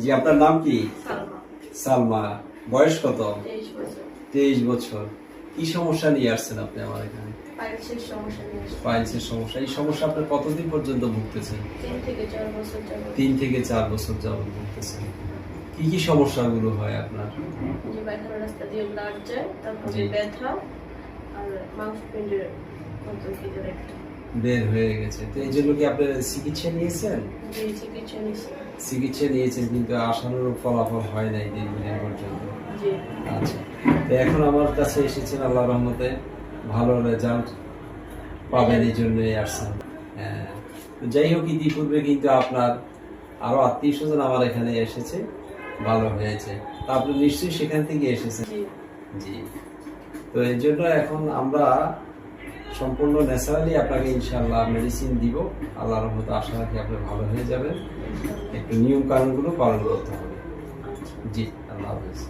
জি আপনার নাম কি? সালমা। বয়স কত? তেইশ বছর। কি সমস্যা নিয়ে আসছেন আপনি আমার এখানে? পাইলসের সমস্যা এই সমস্যা আপনার কতদিন পর্যন্ত ভুগতেছেন? তিন থেকে চার বছর যাবত ভুগতেছেন। কি কি সমস্যাগুলো হয় আপনার? রাস্তা দিয়ে ব্লাড যায় তারপরে ব্যথা আর মাংসপিণ্ডের মতো কেটে একটা বের হয়ে গেছে। তো এই জন্য কি আপনি চিকিৎসা নিয়েছেন? চিকিৎসা নিয়েছি। চিকিৎসা নিয়েছেন কিন্তু আশানুরূপ ফলাফল হয় নাই দীর্ঘদিন পর্যন্ত। আচ্ছা। তো এখন আমার কাছে এসেছেন আল্লাহ রহমতে ভালো রেজাল্ট পাবেন এই জন্যই আসছেন। হ্যাঁ। যাই হোক ইতিপূর্বে কিন্তু আপনার আরও আত্মীয় স্বজন আমার এখানে এসেছে ভালো হয়েছে। তা আপনি নিশ্চয়ই সেখান থেকে এসেছেন। জি। তো এই জন্য এখন আমরা সম্পূর্ণ ন্যাচারালি আপনাকে ইনশাল্লাহ মেডিসিন দিব। আল্লাহ রহমত আশা রাখি আপনি ভালো হয়ে যাবেন। একটু নিয়ম কানুনগুলো পালন করতে হবে। জি, আল্লাহ হাফেজ।